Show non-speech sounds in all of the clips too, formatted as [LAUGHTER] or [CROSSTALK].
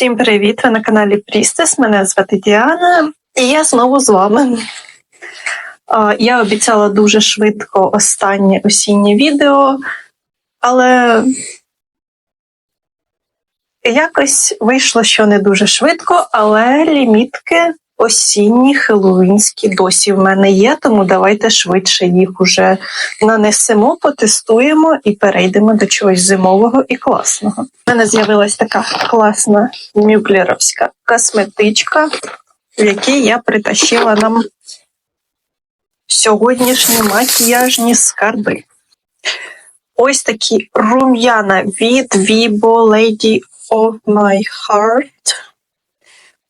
Всім привіт! Ви на каналі Прістес. Мене звати Діана, і я знову з вами. Я обіцяла дуже швидко останнє осіннє відео, але якось вийшло, що не дуже швидко, але лімітки осінні, хеллоуінські досі в мене є, тому давайте швидше їх уже нанесемо, потестуємо і перейдемо до чогось зимового і класного. У мене з'явилась така класна мюклеровська косметичка, в якій я притащила нам сьогоднішні макіяжні скарби. Ось такі рум'яна від Vibo Lady of My Heart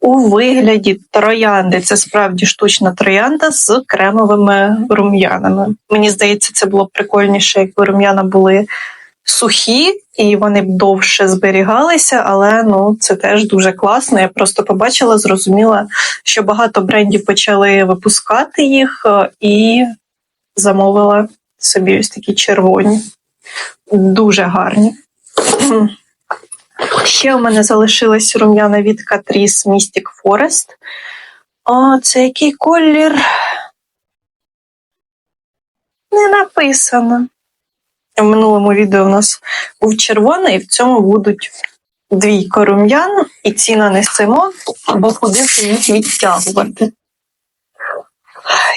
у вигляді троянди. Це справді штучна троянда з кремовими рум'янами. Мені здається, це було б прикольніше, якби рум'яна були сухі і вони б довше зберігалися, але ну це теж дуже класно. Я просто побачила, зрозуміла, що багато брендів почали випускати їх е, і замовила собі ось такі червоні. Дуже гарні. [CLEARS THROAT] Ще у мене залишилась рум'яна від Catrice Mystic Forest. О, це який колір? Не написано. В минулому відео у нас був червоний, і в цьому будуть двійко рум'ян, і ці нанесемо, бо куди їх відтягувати.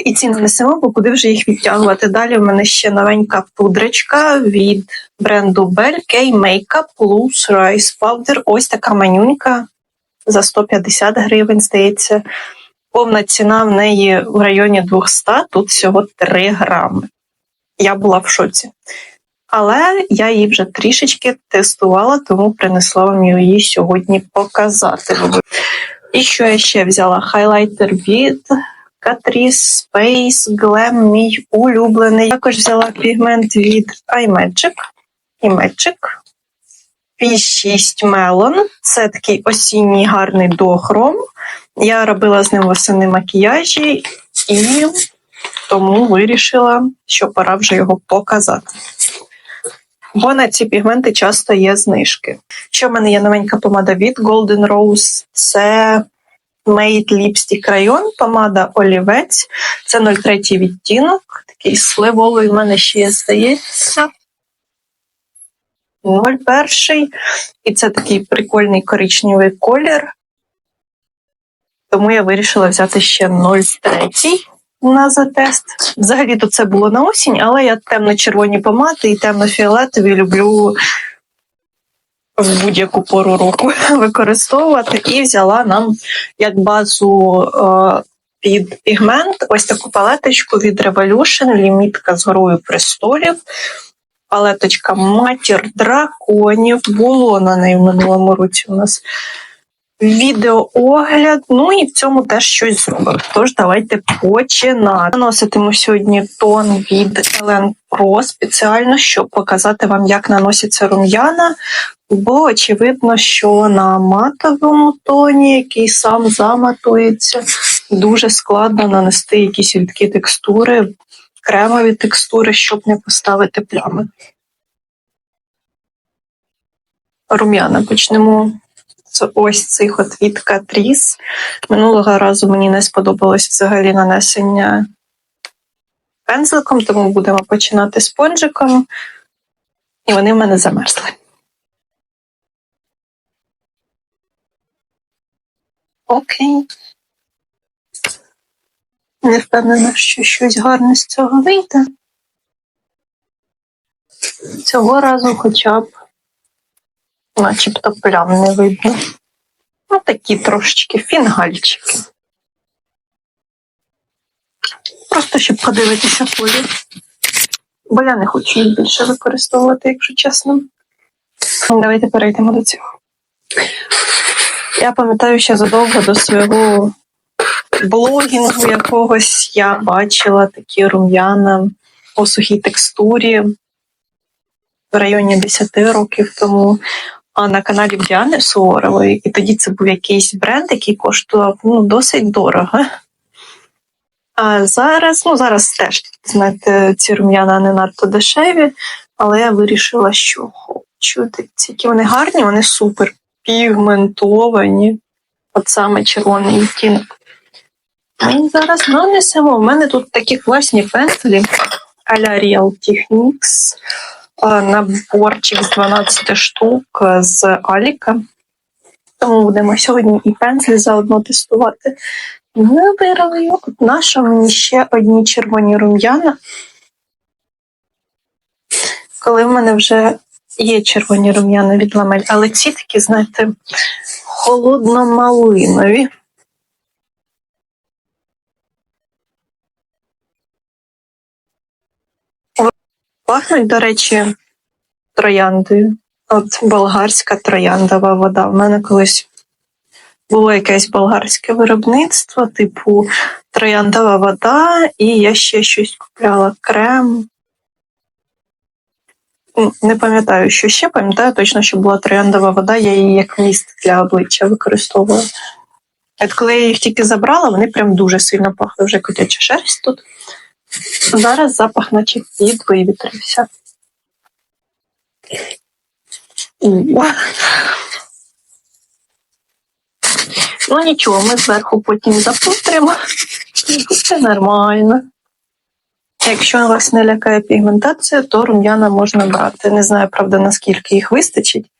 І ці нанесемо, бо куди вже їх відтягувати. Далі в мене ще новенька пудрочка від бренду Bell K Makeup Loose Rice Powder. Ось така манюнька за 150 гривень, здається. Повна ціна в неї в районі 200, тут всього 3 грами. Я була в шоці. Але я її вже трішечки тестувала, тому принесла вам її сьогодні показати. І що я ще взяла? Хайлайтер від Catrice Space Glam, мій улюблений. Також взяла пігмент від iMagic. iMagic. P6 Melon. Це такий осінній гарний дохром. Я робила з ним восени макіяжі і тому вирішила, що пора вже його показати. Бо на ці пігменти часто є знижки. Що в мене є новенька помада від Golden Rose, це Made Lipstick Rayon, помада олівець. Це 03 відтінок, такий сливовий в мене ще здається. 01. І це такий прикольний коричневий колір. Тому я вирішила взяти ще 03 на затест. Взагалі-то це було на осінь, але я темно-червоні помади і темно-фіолетові люблю в будь-яку пору року [LAUGHS] використовувати. І взяла нам як базу е, під пігмент ось таку палеточку від Revolution, лімітка з горою престолів. Палеточка матір драконів. Було на неї в минулому році у нас відеоогляд. Ну і в цьому теж щось зробимо. Тож давайте починати. Наноситиму сьогодні тон від Ellen Pro спеціально, щоб показати вам, як наноситься рум'яна. Бо очевидно, що на матовому тоні, який сам заматується, дуже складно нанести якісь рідкі текстури, кремові текстури, щоб не поставити плями. Рум'яна почнемо з ось цих от від Catrice. Минулого разу мені не сподобалось взагалі нанесення пензликом, тому будемо починати з спонжиком. І вони в мене замерзли. Окей. Не впевнена, що щось гарне з цього вийде. Цього разу хоча б начебто плям не видно. Ну, такі трошечки фінгальчики. Просто щоб подивитися колір. Бо я не хочу їх більше використовувати, якщо чесно. Давайте перейдемо до цього. Я пам'ятаю, що задовго до свого блогінгу якогось я бачила такі рум'яна у сухій текстурі в районі 10 років тому а на каналі Діани Суворової. І тоді це був якийсь бренд, який коштував ну, досить дорого. А зараз, ну зараз теж, знаєте, ці рум'яна не надто дешеві, але я вирішила, що хочу. Які вони гарні, вони супер. пігментовані. От саме червоний відтінок. Ми зараз нанесемо. У мене тут такі класні пензлі а-ля Real Techniques. Наборчик з 12 штук з Аліка. Тому будемо сьогодні і пензлі заодно тестувати. Вибираю. От наша мені ще одні червоні рум'яна. Коли в мене вже є червоні рум'яна від ламель, але ці такі, знаєте, холодно-малинові. Пахнуть, до речі, трояндою. От болгарська трояндова вода. У мене колись було якесь болгарське виробництво, типу трояндова вода, і я ще щось купляла крем. Не пам'ятаю, що ще пам'ятаю точно, що була трояндова вода, я її як міст для обличчя використовувала. От коли я їх тільки забрала, вони прям дуже сильно пахли вже котяча шерсть тут. Зараз запах наче підвивітрився. О. Ну нічого, ми зверху потім запутримо. І Це нормально. Якщо вас не лякає пігментація, то рум'яна можна брати. Не знаю, правда, наскільки їх вистачить.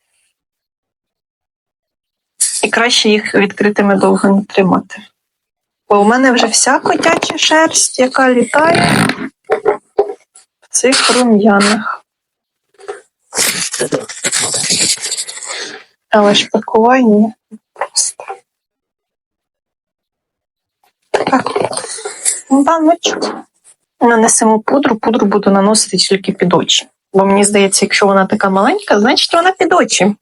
І краще їх відкритими довго не тримати. Бо у мене вже вся котяча шерсть, яка літає в цих рум'янах. Але ж пакування просто. Так, баночку. Нанесемо пудру, пудру буду наносити тільки під очі. Бо мені здається, якщо вона така маленька, значить вона під очі.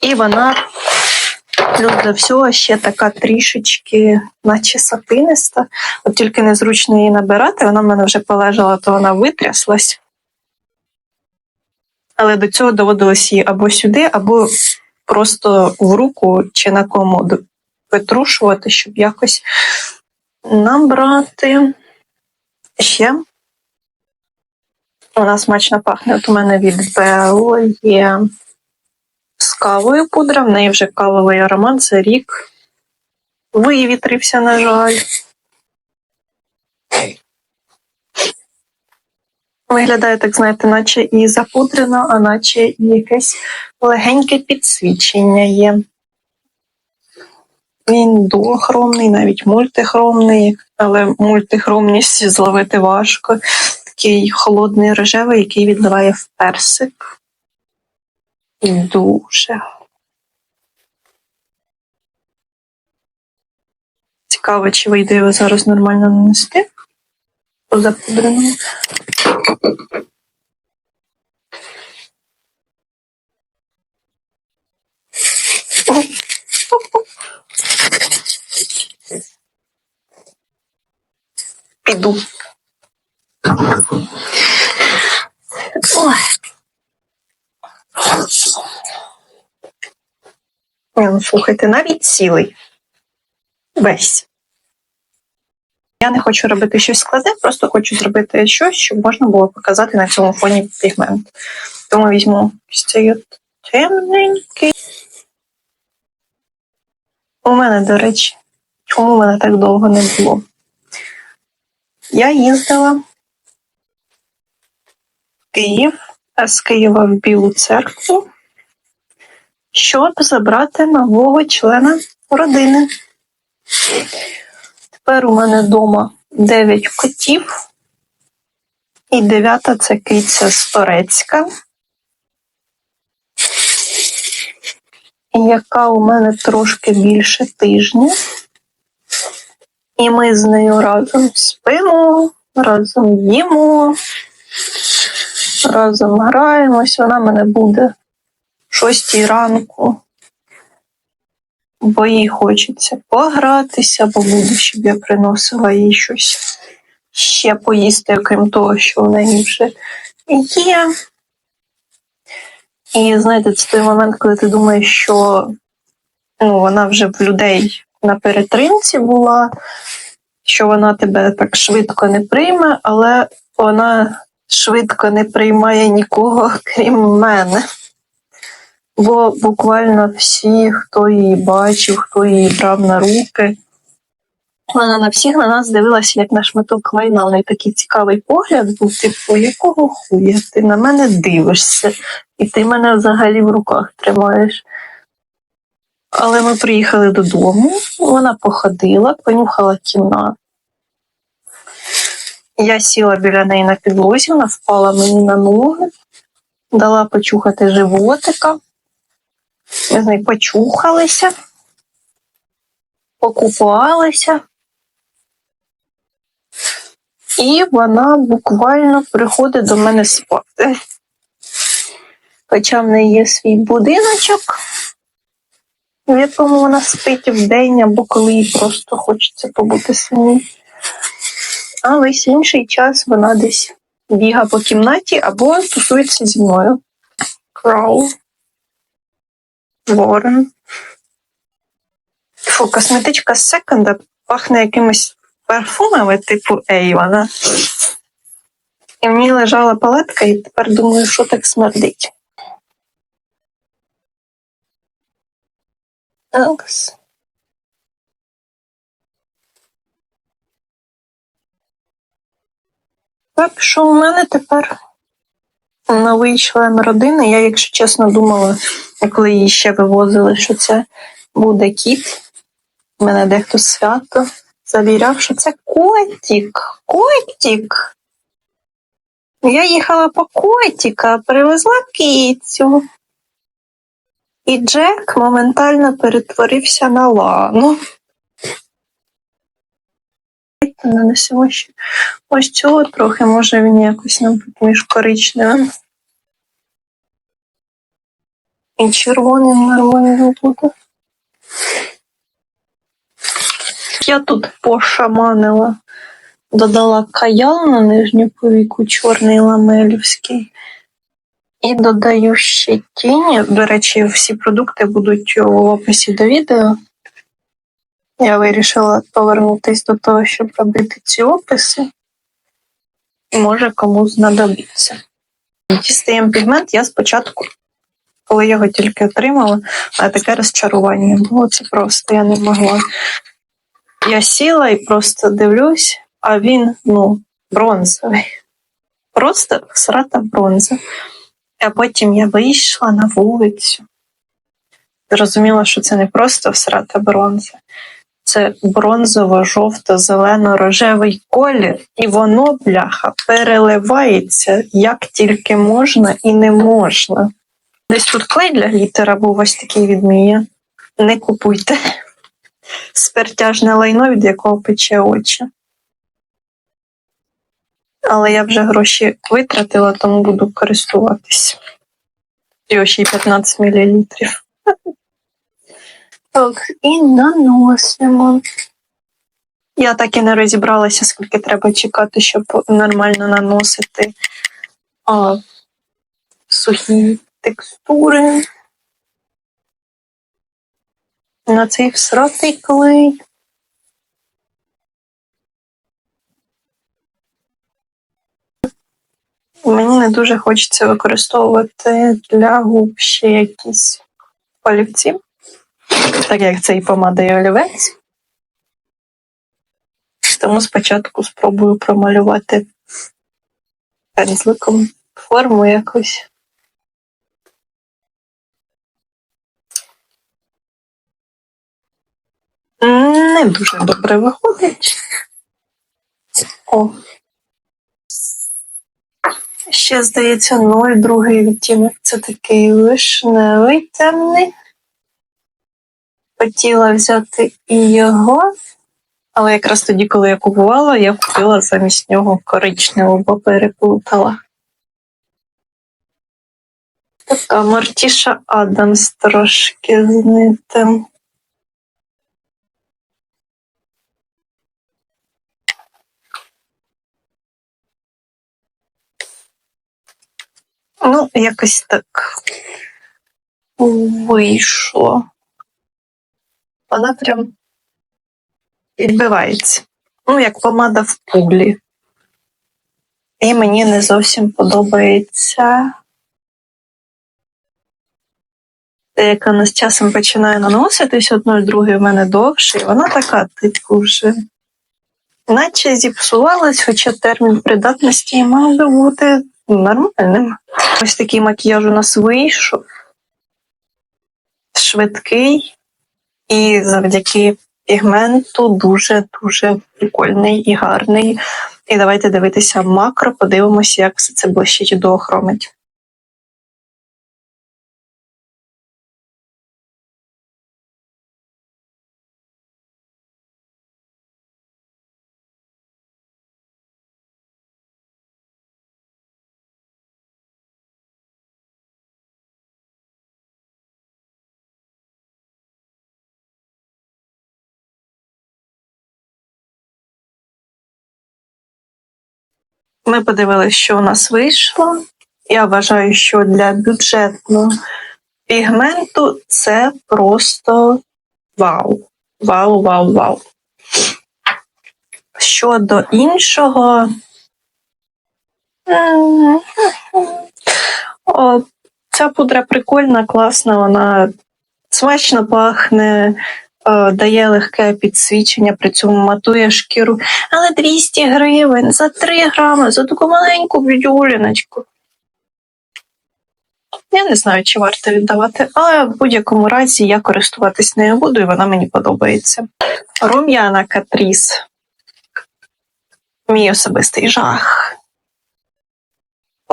І вона плюс до всього ще така трішечки, наче сапиниста. От тільки незручно її набирати, вона в мене вже полежала, то вона витряслась. Але до цього доводилось її або сюди, або просто в руку чи на комоду витрушувати, щоб якось набрати. Ще вона смачно пахне. От у мене від Бело є з кавою пудра, в неї вже кавовий аромат за рік. Вивітрився, на жаль. Виглядає, так знаєте, наче і запудрено, а наче і якесь легеньке підсвічення є. Він дуохромний, навіть мультихромний, але мультихромність зловити важко. Такий холодний рожевий, який відливає в персик. Дуже. Цікаво, чи вийде його зараз нормально нанести. По запудреному. Піду. Ой. Ні, ну слухайте, навіть цілий. Весь. Я не хочу робити щось складне, просто хочу зробити щось, щоб можна було показати на цьому фоні пігмент. Тому візьму цей темненький. У мене, до речі, чому в мене так довго не було? Я їздила в Київ, а з Києва в Білу церкву, щоб забрати нового члена родини. Тепер у мене вдома 9 котів, і дев'ята це киця з Торецька, яка у мене трошки більше тижня. І ми з нею разом спимо, разом їмо, разом граємось. Вона мене буде в шостій ранку, бо їй хочеться погратися, бо буде, щоб я приносила їй щось ще поїсти, окрім того, що в неї вже є. І знаєте, це той момент, коли ти думаєш, що ну, вона вже в людей на перетримці була, що вона тебе так швидко не прийме, але вона швидко не приймає нікого, крім мене. Бо буквально всі, хто її бачив, хто її брав на руки, вона на всіх на нас дивилася, як на шматок лайна. У неї такий цікавий погляд був, типу, якого хуя ти на мене дивишся, і ти мене взагалі в руках тримаєш. Але ми приїхали додому, вона походила, понюхала кімнату. Я сіла біля неї на підлозі, вона впала мені на ноги, дала почухати животика. Ми з нею почухалися, покупалися. І вона буквально приходить до мене спати. Хоча в неї є свій будиночок, в якому вона спить вдень, або коли їй просто хочеться побути самій. А весь інший час вона десь біга по кімнаті або тусується зі мною. Кроу. Ворон. Фу, косметичка з секонда пахне якимось парфумами, типу Ейвана. І в ній лежала палетка, і тепер думаю, що так смердить. Такс. Так що у мене тепер новий член родини. Я, якщо чесно, думала, коли її ще вивозили, що це буде кіт. У Мене дехто свято завіряв, що це котик. Котик. Я їхала по котика, привезла кицю. І Джек моментально перетворився на лану. Нанесемо ще ось цього трохи, може він якось нам тут між коричневим. І червоним нормально буде. Я тут пошаманила, додала каял на нижню повіку, чорний ламелівський. І додаю ще тіні. До речі, всі продукти будуть у описі до відео. Я вирішила повернутися до того, щоб робити ці описи. Може комусь знадобиться. Дістаємо пігмент я спочатку, коли його тільки отримала, таке розчарування було. Це просто я не могла. Я сіла і просто дивлюсь, а він, ну, бронзовий. Просто срата бронза. А потім я вийшла на вулицю. Зрозуміла, що це не просто всрата бронза, це бронзово-жовто-зелено-рожевий колір, і воно, бляха, переливається як тільки можна і не можна. Десь тут клей для глітера був ось такий від Мія. Не купуйте. Спиртяжне лайно, від якого пече очі. Але я вже гроші витратила, тому буду користуватись. І ось ще й 15 мл. Так, і наносимо. Я так і не розібралася, скільки треба чекати, щоб нормально наносити а, сухі текстури. На цей всратий клей. Мені не дуже хочеться використовувати для губ ще якісь олівці, так як це і помада і олівець. Тому спочатку спробую промалювати пензликом форму якусь. Не дуже добре виходить. О. Ще, здається, 0,2 відтінок. Це такий вишневий темний. Хотіла взяти і його, але якраз тоді, коли я купувала, я купила замість нього коричневу, бо переплутала. Така Мартіша Адамс трошки з Ну, якось так вийшло. Вона прям відбивається. Ну, як помада в пуглі. І мені не зовсім подобається Деяка вона з часом починає наноситись, одною другою в мене довше, і вона така, типу, вже. Наче зіпсувалась, хоча термін придатності мав би бути нормальним. Ось такий макіяж у нас вийшов. Швидкий і завдяки пігменту дуже-дуже прикольний і гарний. І давайте дивитися макро, подивимося, як все це блищить і доохромить. Ми подивилися, що у нас вийшло. Я вважаю, що для бюджетного пігменту це просто вау. Вау, вау, вау. Щодо іншого. О, ця пудра прикольна, класна, вона смачно пахне, дає легке підсвічення, при цьому матує шкіру. Але 200 гривень за 3 грами, за таку маленьку бюліночку. Я не знаю, чи варто віддавати, але в будь-якому разі я користуватись нею буду, і вона мені подобається. Рум'яна Катріс. Мій особистий жах.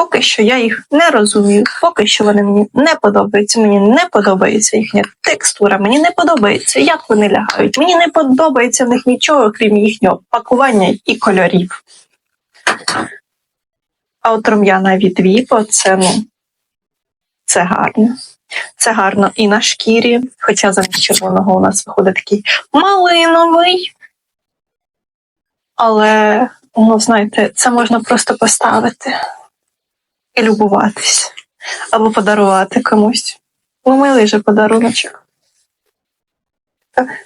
Поки що я їх не розумію, поки що вони мені не подобаються. Мені не подобається їхня текстура, мені не подобається, як вони лягають. Мені не подобається в них нічого, крім їхнього пакування і кольорів. А от рум'яна від Віпо це ну, це гарно. Це гарно і на шкірі, хоча замість червоного у нас виходить такий малиновий. Але, ну, знаєте, це можна просто поставити любуватись. Або подарувати комусь. Ну, милий же подаруночок.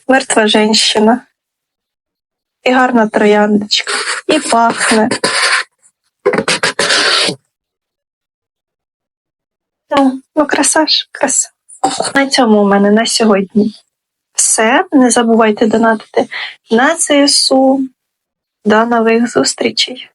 Мертва жінщина. І гарна трояндочка. І пахне. Ну, ну краса ж, краса. На цьому у мене на сьогодні все. Не забувайте донатити на ЦСУ. До нових зустрічей!